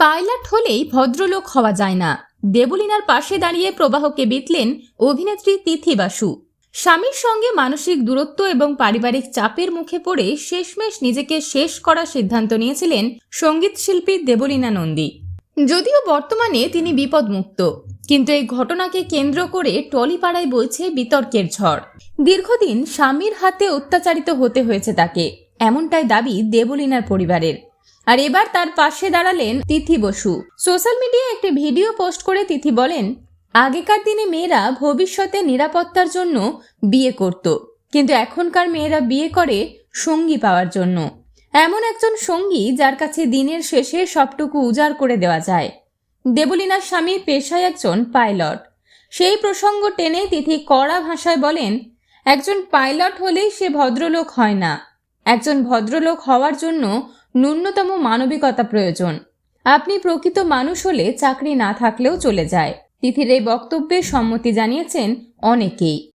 Pilot হলেই ভদ্রলোক হওয়া যায় না। দেবলিনার পাশে দাঁড়িয়ে প্রবাহকে বিতলেন অভিনেত্রী তিথি বাসু স্বামীর সঙ্গে মানসিক দূরত্ব এবং পারিবারিক চাপের মুখে পড়ে শেষমেশ নিজেকে শেষ করার সিদ্ধান্ত নিয়েছিলেন সংগীত শিল্পী দেবলীনা নন্দী। যদিও বর্তমানে তিনি বিপদমুক্ত, কিন্তু এই ঘটনাকে কেন্দ্র করে টলিপাড়ায় বইছে বিতর্কের ঝড়। দীর্ঘদিন স্বামীর হাতে অত্যাচারিত হতে হয়েছে তাকে, এমনটাই দাবি দেবলীনার পরিবারের। আর এবার তার পাশে দাঁড়ালেন তিথি বসু। সোশ্যাল মিডিয়ায় একটি ভিডিও পোস্ট করে তিথি বলেন, আগেকার দিনে মেয়েরা ভবিষ্যতে নিরাপত্তার জন্য বিয়ে করত, কিন্তু এখনকার মেয়েরা বিয়ে করে সঙ্গী পাওয়ার জন্য। এমন একজন সঙ্গী যার কাছে দিনের শেষে সবটুকু উজাড় করে দেওয়া যায়। দেবলীনার স্বামী পেশায় একজন পাইলট। সেই প্রসঙ্গ টেনে তিথি কড়া ভাষায় বলেন, একজন পাইলট হলেই সে ভদ্রলোক হয় না। একজন ভদ্রলোক হওয়ার জন্য ন্যূনতম মানবিকতা প্রয়োজন। আপনি প্রকৃত মানুষ হলে চাকরি না থাকলেও চলে যায়। তিথির এই বক্তব্যে সম্মতি জানিয়েছেন অনেকেই।